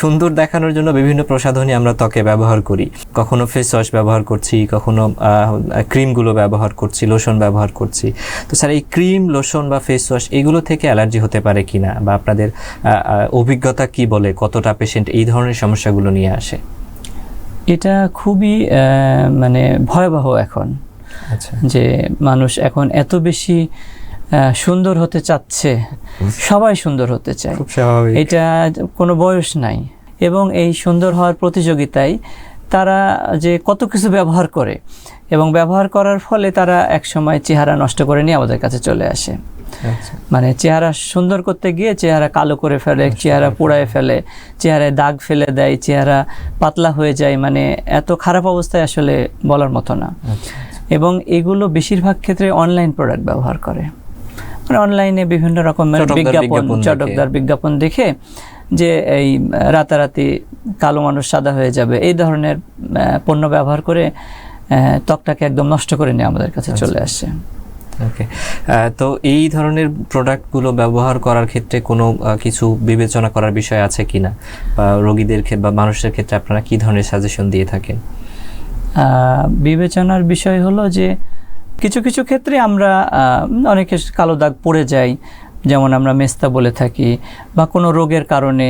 সুন্দর দেখানোর জন্য বিভিন্ন প্রসাধনী আমরা ত্বকে ব্যবহার করি। কখনো ফেস ওয়াশ ব্যবহার করছি কখনো ক্রিমগুলো ব্যবহার করছি লোশন ব্যবহার করছি। তো স্যার এই ক্রিম লোশন বা ফেস ওয়াশ এগুলো থেকে অ্যালার্জি হতে পারে কি না বা আপনাদের অভিজ্ঞতা কি বলে কতটা পেশেন্ট এই ধরনের সমস্যাগুলো নিয়ে আসে? এটা খুবই মানে ভয়াবহ এখন। আচ্ছা। যে মানুষ এখন এত বেশি সুন্দর হতে চাচ্ছে। সবাই সুন্দর হতে চায়। এটা কোনো বয়স নাই। এবং এই সুন্দর হওয়ার প্রতিযোগিতায় তারা যে কত কিছু ব্যবহার করে এবং ব্যবহার করার ফলে তারা একসময় চেহারা নষ্ট করে নিয়ে আমাদের কাছে চলে আসে। আচ্ছা। মানে চেহারা সুন্দর করতে গিয়ে চেহারা কালো করে ফেলে চেহারা পোড়ায় ফেলে চেহারায় দাগ ফেলে দেয় চেহারা পাতলা হয়ে যায় মানে এত খারাপ অবস্থায় আসলে বলার মতো না। আচ্ছা এবং এগুলো বেশিরভাগ ক্ষেত্রে অনলাইন প্রোডাক্ট ব্যবহার করে। মানে অনলাইনে বিভিন্ন রকমের বিজ্ঞাপন। চটকদার বিজ্ঞাপন দেখে যে এই রাতারাতি কালো মানুষ সাদা হয়ে যাবে এই ধরনের পণ্য ব্যবহার করে ত্বকটাকে একদম নষ্ট করে নিয়ে আমাদের কাছে চলে আসে। ওকে। তো এই ধরনের প্রোডাক্টগুলো ব্যবহার করার ক্ষেত্রে কোনো কিছু বিবেচনা করার বিষয় আছে কিনা বা রোগীদের ক্ষেত্রে বা মানুষের ক্ষেত্রে আপনারা কি ধরনের সাজেশন দিয়ে থাকেন? আহ, বিবেচনার বিষয় হলো যে কিছু কিছু ক্ষেত্রে আমরা অনেকে কালো দাগ পড়ে যাই যেমন আমরা মেস্তা বলে থাকি বা কোনো রোগের কারণে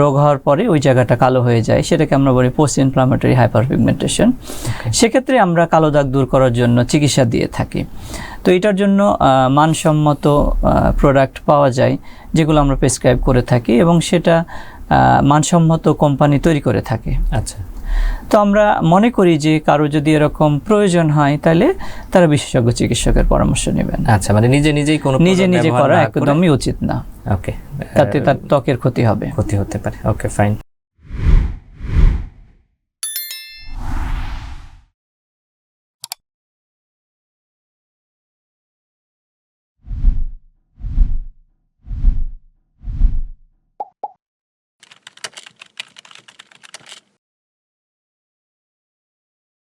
রোগ হওয়ার পরে ওই জায়গাটা কালো হয়ে যায় সেটাকে আমরা বলি পোস্ট ইনফ্লামেটরি হাইপারপিগমেন্টেশন সেক্ষেত্রে আমরা কালো দাগ দূর করার জন্য চিকিৎসা দিয়ে থাকি। তো এটার জন্য মানসম্মত প্রোডাক্ট পাওয়া যায় যেগুলো আমরা প্রেসক্রাইব করে থাকি এবং সেটা মানসম্মত কোম্পানি তৈরি করে থাকে। আচ্ছা। তো আমরা মনে করি যে কারও যদি এরকম প্রয়োজন হয় তাহলে তারা বিশেষজ্ঞ চিকিৎসকের পরামর্শ নেবেন। আচ্ছা মানে নিজে নিজেই কোনো নিজে নিজে করা একদমই উচিত না। ওকে তাতে তার ত্বকের ক্ষতি হবে। ক্ষতি হতে পারে। Okay fine